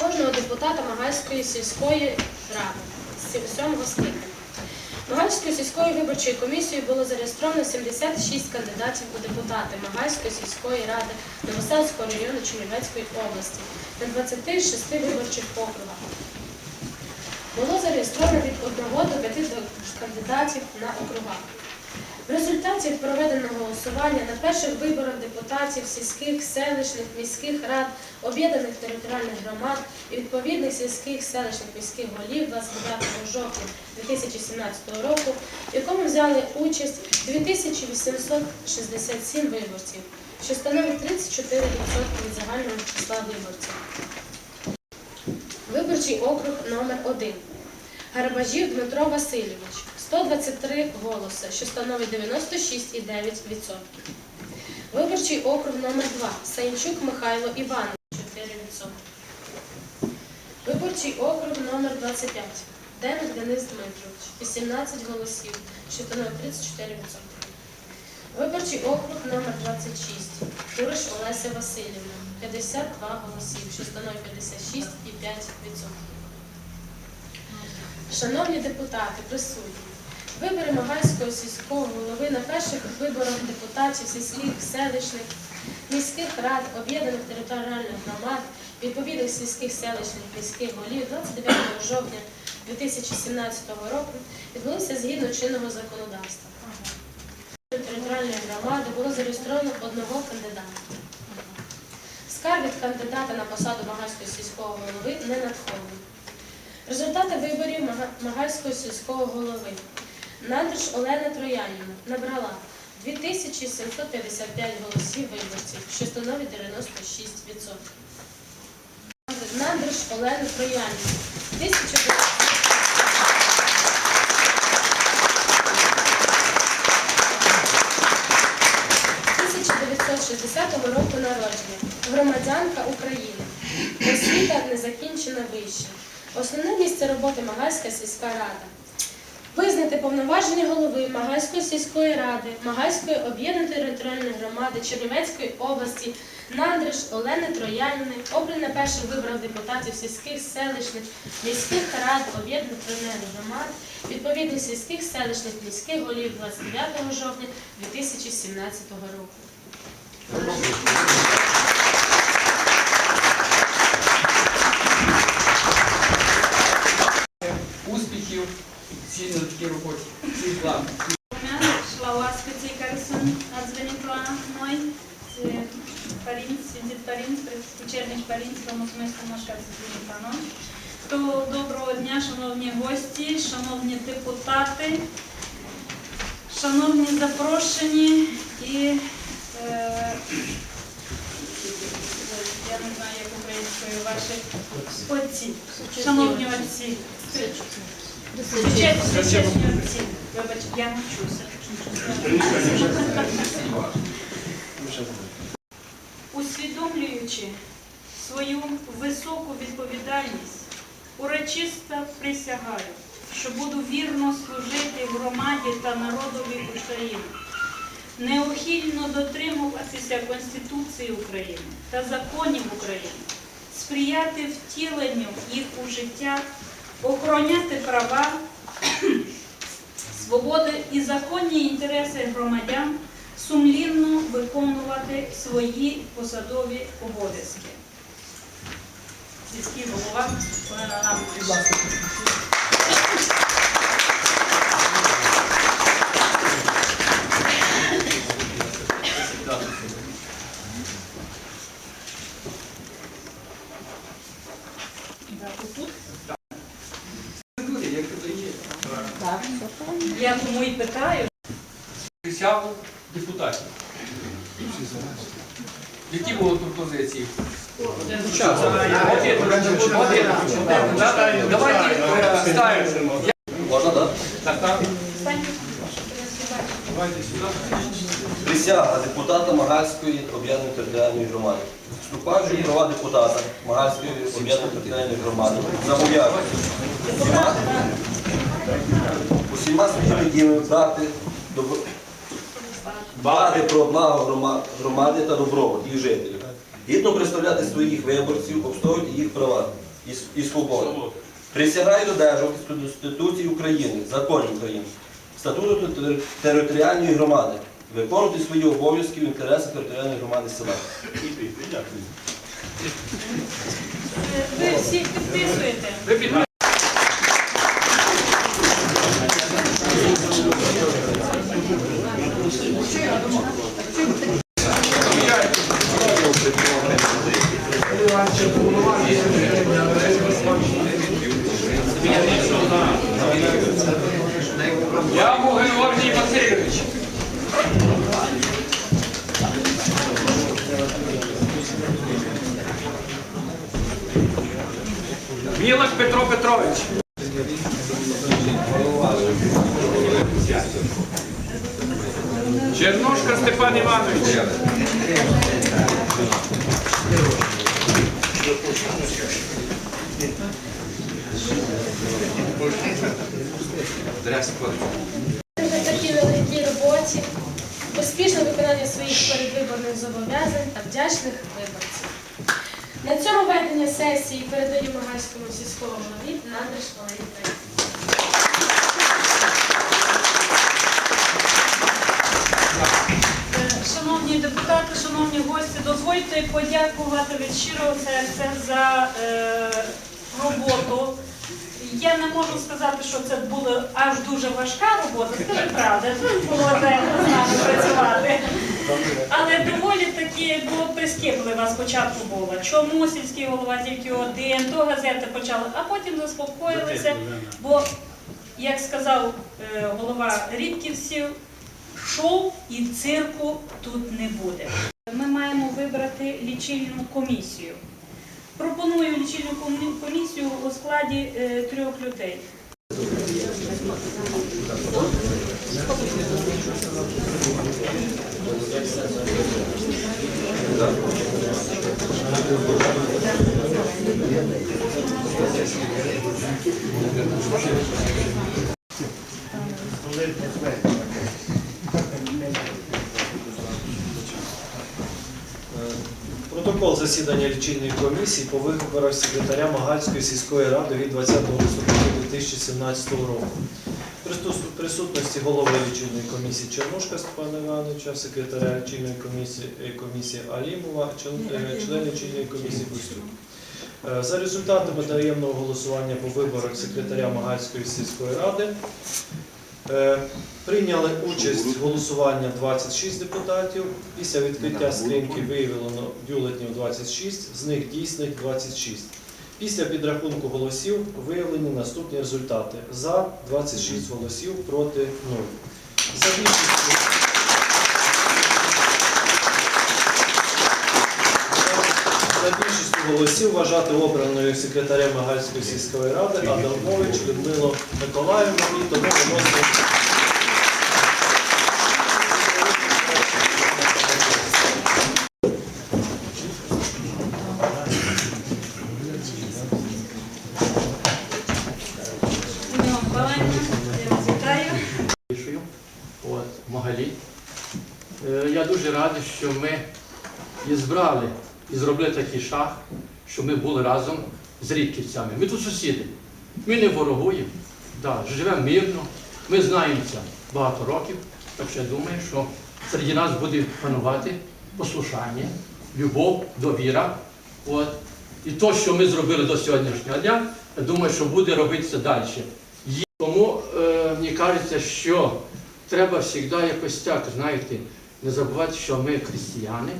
кожного депутата Магальської сільської ради з сьомого скликання. Магальською сільською виборчою комісією було зареєстровано 76 кандидатів у депутати Магальської сільської ради Новоселського району Чернівецької області на 26 виборчих округах. Було зареєстровано від 1 до 5 кандидатів на округах. В результаті проведеного голосування на перших виборах депутатів сільських, селищних, міських рад, об'єднаних територіальних громад і відповідних сільських, селищних, міських голів 29 жовтня 2017 року, в якому взяли участь 2867 виборців, що становить 34% від загального числа виборців. Виборчий округ номер 1 Гарбажів Дмитро Васильович 123 голоси, що становить 96,9%. Виборчий округ номер 2 Саїнчук Михайло Іванович 4%. Виборчий округ номер 25 Деник Денис Дмитрович 18 голосів, що становить 34%. Виборчий округ номер 26 Куриш Олеся Васильівна 52 голосів, що становить 56,5%. Шановні депутати, присутні, вибори Магальського сільського голови на перших виборах депутатів сільських, селищних, міських рад, об'єднаних територіальних громад, відповідних сільських селищних міських голів 29 жовтня 2017 року відбулися згідно чинного законодавства. Територіальної громади було зареєстровано одного кандидата. Скарг від кандидата на посаду Магальського сільського голови не надходили. Результати виборів Мага- Магальського сільського голови. Надриш Олена Троянівна набрала 2755 голосів виборців, що становить 96%. Надриш Олена Троянівна 1000 1960 року народження, громадянка України, освіта не закінчена вище. Основне місце роботи Магальська сільська рада. Визнати повноваження голови Магальської сільської ради, Магальської об'єднаної територіальної громади Чернівецької області Нандриш Олени Троянівни, обраний на перших виборах депутатів сільських селищних міських рад об'єднаних територіальних громад, відповідних сільських селищних міських голів 29 жовтня 2017 року. успіхів всі такій роботі. Всіх благ. Szła specjalkarson nadzwoniła мой Парінц, Сідіт Парінц, Печернич Парінц, тому смислу мешканці Звінітано. То доброго дня, шановні гості, шановні депутати, шановні запрошені і е, я не знаю, як українською ваші отці, шановні отці. Чесні отці. Вибач, я навчуся. Усвідомлюючи свою високу відповідальність, урочисто присягаю, що буду вірно служити громаді та народові України, неухильно дотримуватися Конституції України та законів України, сприяти втіленню їх у життя, охороняти права, свободи і законні інтереси громадян, сумлінно виконувати свої посадові обов'язки. Сільський голова Олена нам. Як це є? Я тому і питаю, Присягу депутатів. Які були пропозиції? Е. Можна, так? Присяга депутата Магальської об'єднаної територіальної громади. Вступаючи в права депутата Магальської об'єднаної територіальної громади, зобов'язаний усіма, своїми діями брати добро- дбати про благо громади та добробут їх жителів, гідно представляти своїх виборців, обстоювати їх права і, свободи. Присягаю додержуватись Конституції України, законів України, статуту територіальної громади, виконувати свої обов'язки в інтересах територіальної громади села. Ви всі підписуєте. Під Георгій Васильович. Мілаш Петро Петрович. Чернушка Степан Іванович. Великій роботі, успішне виконання своїх передвиборних зобов'язань та вдячних виборців. На цьому ведення сесії передаю Магальському сільському голові Валерій Петрович. Е, Шановні депутати, шановні гості, дозвольте подякувати від щирого серця за е, роботу. Я не можу сказати, що це була аж дуже важка робота, скажи правда, було з нами працювати. Але доволі таки було прискіплива спочатку була. Чому сільський голова тільки один, то газети почали, а потім заспокоїлися, бо, як сказав е, голова Рідківців, шоу і цирку тут не буде. Ми маємо вибрати лічильну комісію. Пропоную лічильну комісію у складі е, трьох людей. Засідання лічильної комісії по виборах секретаря Магальської сільської ради від 20 листопада 2017 року. Присутності голови лічильної комісії Чернушка Степана Івановича, секретаря лічильної комісії, е, комісії Алімова, член, е, лічильної комісії Костюк. Е, За результатами таємного голосування по виборах секретаря Магальської сільської ради Прийняли участь в голосуванні 26 депутатів. Після відкриття скриньки виявлено бюлетнів 26, з них дійсних 26. Після підрахунку голосів виявлені наступні результати. За 26 голосів проти 0. За більшістю, голосів вважати обраною секретарем Магальської сільської ради Адамович Людмилу Миколаївну і тому виносимо. От, Магалі. Е, Я дуже радий, що ми і збрали, і зробили такий шаг, що ми були разом з рідківцями. Ми тут сусіди. Ми не ворогуємо, да, живемо мирно, ми знаємося багато років, так що я думаю, що серед нас буде панувати послушання, любов, довіра. От. І те, що ми зробили до сьогоднішнього дня, я думаю, що буде робитися далі. Тому е, мені кажеться, що треба завжди якось так, знаєте, не забувати, що ми християни,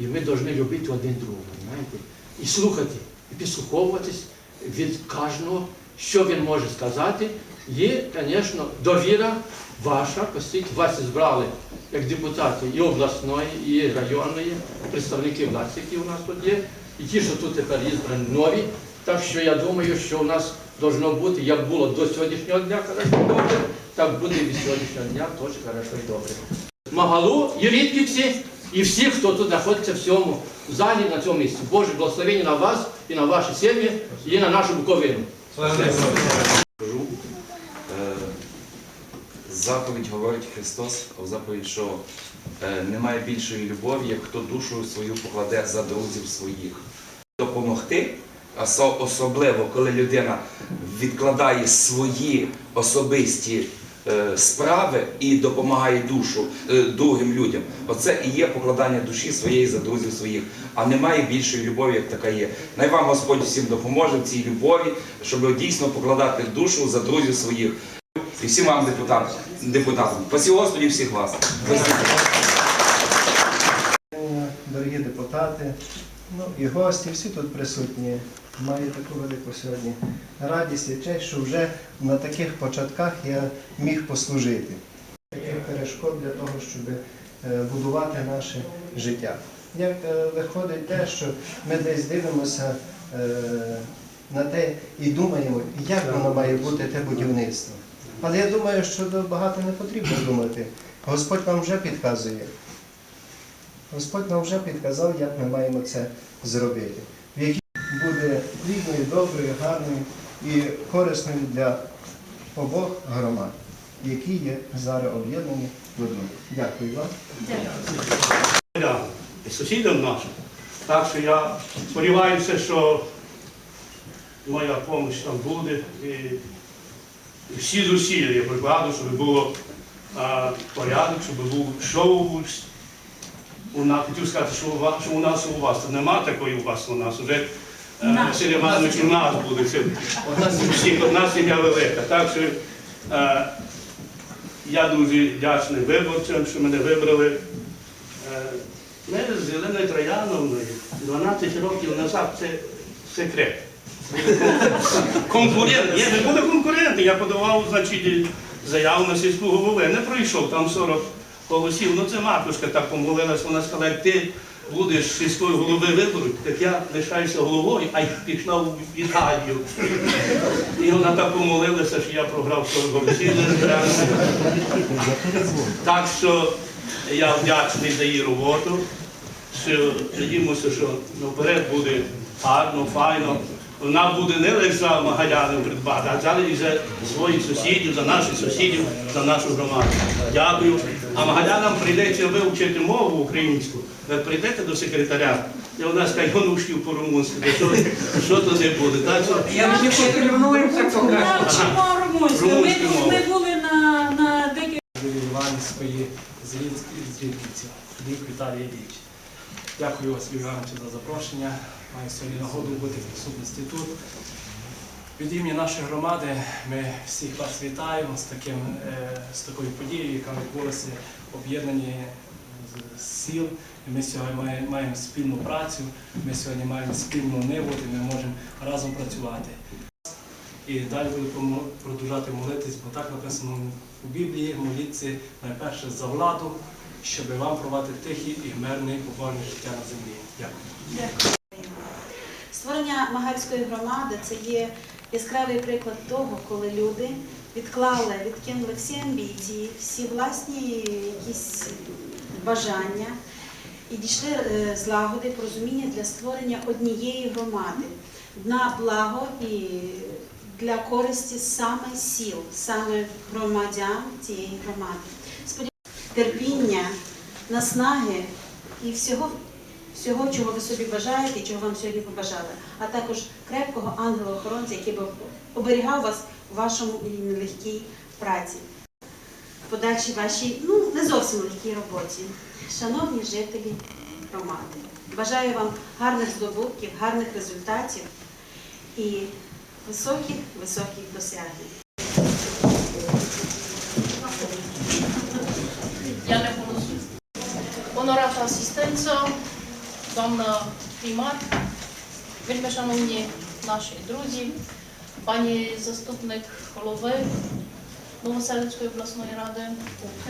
і ми повинні любити один другого, знаєте, і слухати, і підслуховуватись від кожного, що він може сказати. І, звісно, довіра ваша, оскільки вас збрали як депутати і обласної, і районної, представники власті, які у нас тут є, і ті, що тут тепер є нові. Так що я думаю, що у нас должно бути, як було до сьогоднішнього дня, хорошо добре, так буде і від сьогоднішнього дня теж хорошо і добре. Магалу і Рідківці, і всі, хто тут знаходиться в цьому залі, на цьому місці. Боже, благословення на вас і на ваші сім'ї, і на нашу Буковину. Е, заповідь говорить Христос, в заповідь, що е, немає більшої любові, як хто душу свою покладе за друзів своїх. Допомогти, особливо коли людина відкладає свої особисті справи і допомагає душу е, другим людям. Оце і є покладання душі своєї за друзів своїх. А немає більшої любові, як така є. Най вам Господь всім допоможе в цій любові, щоб дійсно покладати душу за друзів своїх. І всім вам депутатам. депутатам. Спасибо Господі всіх вас. Дорогі депутати, ну і гості, всі тут присутні. Маю таку велику сьогодні радість і честь, що вже на таких початках я міг послужити. Таких перешкод для того, щоб е, будувати наше життя. Як е, виходить те, що ми десь дивимося е, на те і думаємо, як воно має бути те будівництво. Але я думаю, що багато не потрібно думати. Господь вам вже підказує. Господь нам вже підказав, як ми маємо це зробити, в якій буде плідною, доброю, гарною і корисною для обох громад, які є зараз об'єднані в одну. Дякую вам. і сусідам нашим. Так що я сподіваюся, що моя допомога там буде. І всі зусилля я прикладу, щоб було порядок, щоб був шоу. У нас хотів сказати, що у вас, що у нас у вас. Нема такої у вас у нас. Вже е, Василь Іванович у нас буде. Це, у всіх одна сім'я велика. Так що е, я дуже вдячний виборцям, що мене вибрали. Е, Ми з Єленою Трояновною 12 років назад це секрет. Конкурент, ні, не буде конкуренти. Я подавав, значить, заяву на сільську голову. Не пройшов, там 40 голосів. Ну це матушка так помолилась, вона сказала, як ти будеш сільською голови виборуть, так я лишаюся головою, а й пішла в Італію. І вона так помолилася, що я програв 40 голосів. Так що я вдячний за її роботу. Надіємося, що наперед буде гарно, файно. Вона буде не лише за Магалянів придбати, а за- і за своїх сусідів, за наших сусідів, за нашу громаду. Дякую. А Магалянам прийдеться вивчити мову українську. Ви прийдете до секретаря, і вона скаже, гонушків по-румунськи, що, що то не буде. Так що Я мені потрібнуємося Навчимо румунську. Ми, Румунську мову. ми були на, на декілька Іванської Лік Віталій Ілліч. Дякую Василю Івановичу за запрошення. Маю сьогодні нагоду бути в присутності тут. Від імені нашої громади ми всіх вас вітаємо з, таким, е, з такою подією, яка відбулася з- сіл. Ми сьогодні маємо, спільну працю, ми сьогодні маємо спільну ниву, і ми можемо разом працювати. І далі буду промо- продовжувати молитись, бо так написано у Біблії, моліться найперше за владу, щоб вам провати тихі і мирне побожне життя на землі. Дякую. Створення Магальської громади це є яскравий приклад того, коли люди відклали, відкинули всі амбіції, всі власні якісь бажання і дійшли е, злагоди, порозуміння для створення однієї громади на благо і для користі саме сіл, саме громадян цієї громади. Сподіваюся, терпіння, наснаги і всього всього, чого ви собі бажаєте і чого вам сьогодні побажали, а також крепкого ангела-охоронця, який би оберігав вас у вашому нелегкій праці, подальшій вашій, ну не зовсім легкій роботі. Шановні жителі громади, бажаю вам гарних здобутків, гарних результатів і високих, високих досягнень. Honorata asistență, doamnă primar, вельми шановні наші друзі, пані заступник голови Новоселицької обласної ради,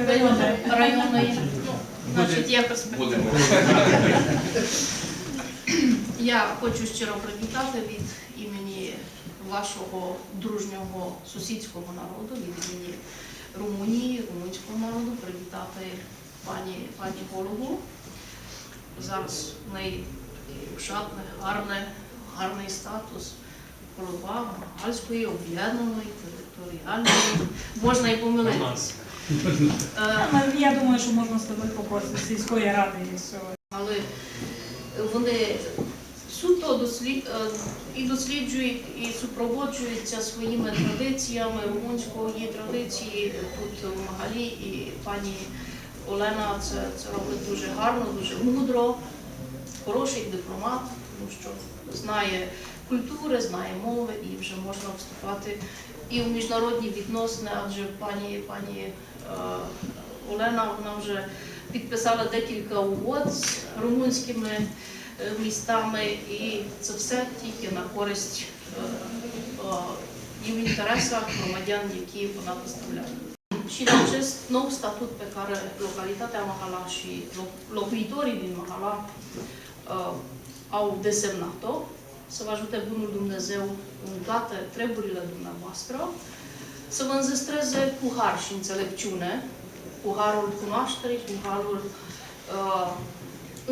Районної. районної, ну, значить, є перспектива. Я хочу щиро привітати від імені вашого дружнього сусідського народу, від імені Румунії, румунського народу, привітати пані, пані голову. Зараз в неї такий шатний, гарний, гарний статус голова Галської об'єднаної територіальної. Можна і помилитись. Е, Я думаю, що можна сказати по просі сільської ради і все. але вони суто дослід, е, і досліджують, і супроводжуються своїми традиціями, румунської традиції тут у Магалі, і пані Олена це, це робить дуже гарно, дуже мудро, хороший дипломат, тому що знає культури, знає мови і вже можна вступати і в міжнародні відносини, адже пані, пані е, Олена вона вже підписала декілька угод з румунськими е, містами, і це все тільки на користь е, і в інтересах громадян, які вона представляє. Și în acest nou statut pe care localitatea Mahala și lo- locuitorii din Mahala uh, au desemnat-o, să vă ajute Bunul Dumnezeu în toate treburile dumneavoastră, să vă înzestreze cu har și înțelepciune, cu harul cunoașterii, cu harul uh,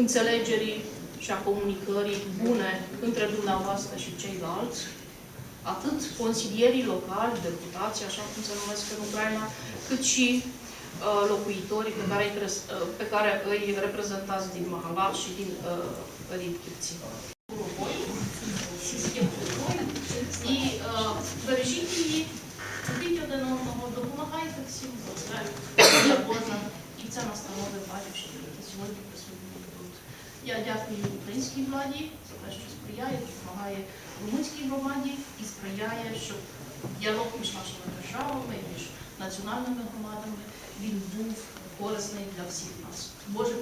înțelegerii și a comunicării bune între dumneavoastră și ceilalți, atât consilierii locali, deputații, așa cum se numesc în Ucraina, cât și uh, locuitorii pe care, îi, pres- uh, pe care îi reprezentați din Mahala și din uh, Рідківці. І е, бережіть її, любіть один одного, допомагайте всім, це можна. І це настанови батюшки, які сьогодні присутні тут. Я дякую українській владі за те, що сприяє, допомагає румунській громаді і сприяє, щоб діалог між нашими державами, між національними громадами він був корисний для всіх нас. Боже